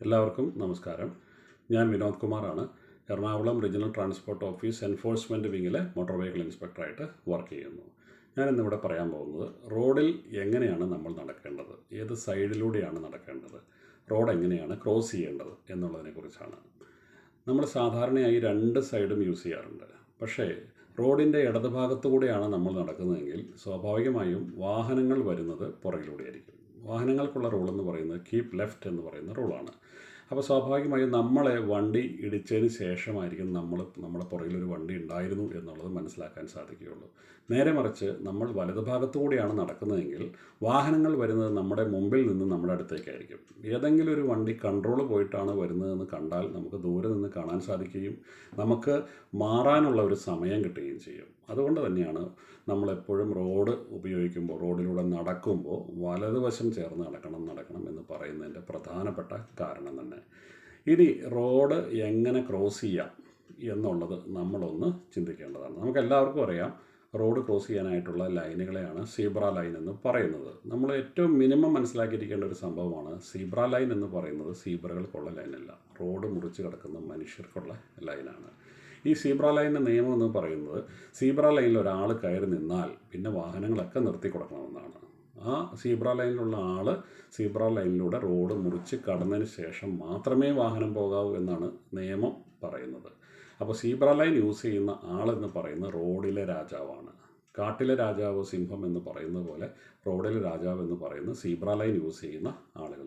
എല്ലാവർക്കും നമസ്കാരം. ഞാൻ വിനോദ് കുമാറാണ്. Ernakulam regional transport office enforcement വിങ്ങിലെ motor vehicle ഇൻസ്പെക്ടറായിട്ട് വർക്ക് ചെയ്യുന്നു. ഞാൻ ഇന്നിവിടെ പറയാൻ പോകുന്നത് റോഡിൽ എങ്ങനെയാണ് നമ്മൾ നടക്കേണ്ടത്? ഏത് സൈഡിലൂടെയാണ് നടക്കേണ്ടത്? റോഡ് എങ്ങനെയാണ് ക്രോസ് ചെയ്യേണ്ടത് എന്നുള്ളതിനെക്കുറിച്ചാണ് നമ്മൾ സാധാരണയായി രണ്ട് സൈഡും യൂസ് ചെയ്യാറുണ്ട്. പക്ഷേ റോഡിന്റെ ഇടതുഭാഗത്തു കൂടെയാണ് നമ്മൾ നടക്കുന്നതെങ്കിൽ സ്വാഭാവികമായും വാഹനങ്ങൾ വരുന്നത് പുറകിലൂടെയായിരിക്കും വാഹനങ്ങൾക്കുള്ള റൂൾ എന്ന് പറയുന്നത് കീപ് ലെഫ്റ്റ് എന്ന് പറയുന്ന റൂളാണ്. അപ്പോൾ സ്വാഭാവികമായും നമ്മളെ വണ്ടി ഇടിച്ചതിന് ശേഷമായിരിക്കും നമ്മൾ നമ്മുടെ പുറകിലൊരു വണ്ടി ഉണ്ടായിരുന്നു എന്നുള്ളത് മനസ്സിലാക്കാൻ സാധിക്കുകയുള്ളൂ. നേരെ മറിച്ച് നമ്മൾ വലതു ഭാഗത്തുകൂടിയാണ് നടക്കുന്നതെങ്കിൽ വാഹനങ്ങൾ വരുന്നത് നമ്മുടെ മുമ്പിൽ നിന്ന് നമ്മുടെ അടുത്തേക്കായിരിക്കും. ഏതെങ്കിലും ഒരു വണ്ടി കൺട്രോൾ പോയിട്ടാണ് വരുന്നതെന്ന് കണ്ടാൽ നമുക്ക് ദൂരെ നിന്ന് കാണാൻ സാധിക്കുകയും നമുക്ക് മാറാനുള്ള ഒരു സമയം കിട്ടുകയും ചെയ്യും. അതുകൊണ്ട് തന്നെയാണ് നമ്മളെപ്പോഴും റോഡ് ഉപയോഗിക്കുമ്പോൾ റോഡിലൂടെ നടക്കുമ്പോൾ വലതുവശം ചേർന്ന് നടക്കണം നടക്കണം പറയുന്നതിന്റെ പ്രധാനപ്പെട്ട കാരണം തന്നെ. ഇനി റോഡ് എങ്ങനെ ക്രോസ് ചെയ്യാം എന്നുള്ളത് നമ്മളൊന്ന് ചിന്തിക്കേണ്ടതാണ്. നമുക്ക് എല്ലാവർക്കും അറിയാം റോഡ് ക്രോസ് ചെയ്യാനായിട്ടുള്ള ലൈനുകളെയാണ് സീബ്ര ലൈൻ എന്ന് പറയുന്നത്. നമ്മൾ ഏറ്റവും മിനിമം മനസ്സിലാക്കിയിരിക്കേണ്ട ഒരു സംഭവമാണ് സീബ്ര ലൈൻ എന്ന് പറയുന്നത് സീബ്രകൾക്കുള്ള ലൈനല്ല. റോഡ് മുറിച്ച് കിടക്കുന്ന മനുഷ്യർക്കുള്ള ലൈനാണ്. ഈ സീബ്ര ലൈനിന്റെ നിയമം എന്ന് പറയുന്നത് സീബ്ര ലൈനിൽ ഒരാൾ കയറി നിന്നാൽ പിന്നെ വാഹനങ്ങളൊക്കെ നിർത്തി കൊടുക്കണമെന്നാണ്. ആ സീബ്ര ലൈനിലുള്ള ആൾ സീബ്ര ലൈനിലൂടെ റോഡ് മുറിച്ച് കടന്നതിന് ശേഷം മാത്രമേ വാഹനം പോകാവൂ എന്നാണ് നിയമം പറയുന്നത്. അപ്പോൾ സീബ്ര ലൈൻ യൂസ് ചെയ്യുന്ന ആളെന്ന് പറയുന്ന റോഡിലെ രാജാവാണ്. കാട്ടിലെ രാജാവ് സിംഹം എന്ന് പറയുന്ന പോലെ റോഡിലെ രാജാവ് എന്ന് പറയുന്ന സീബ്ര ലൈൻ യൂസ് ചെയ്യുന്ന ആളുകൾ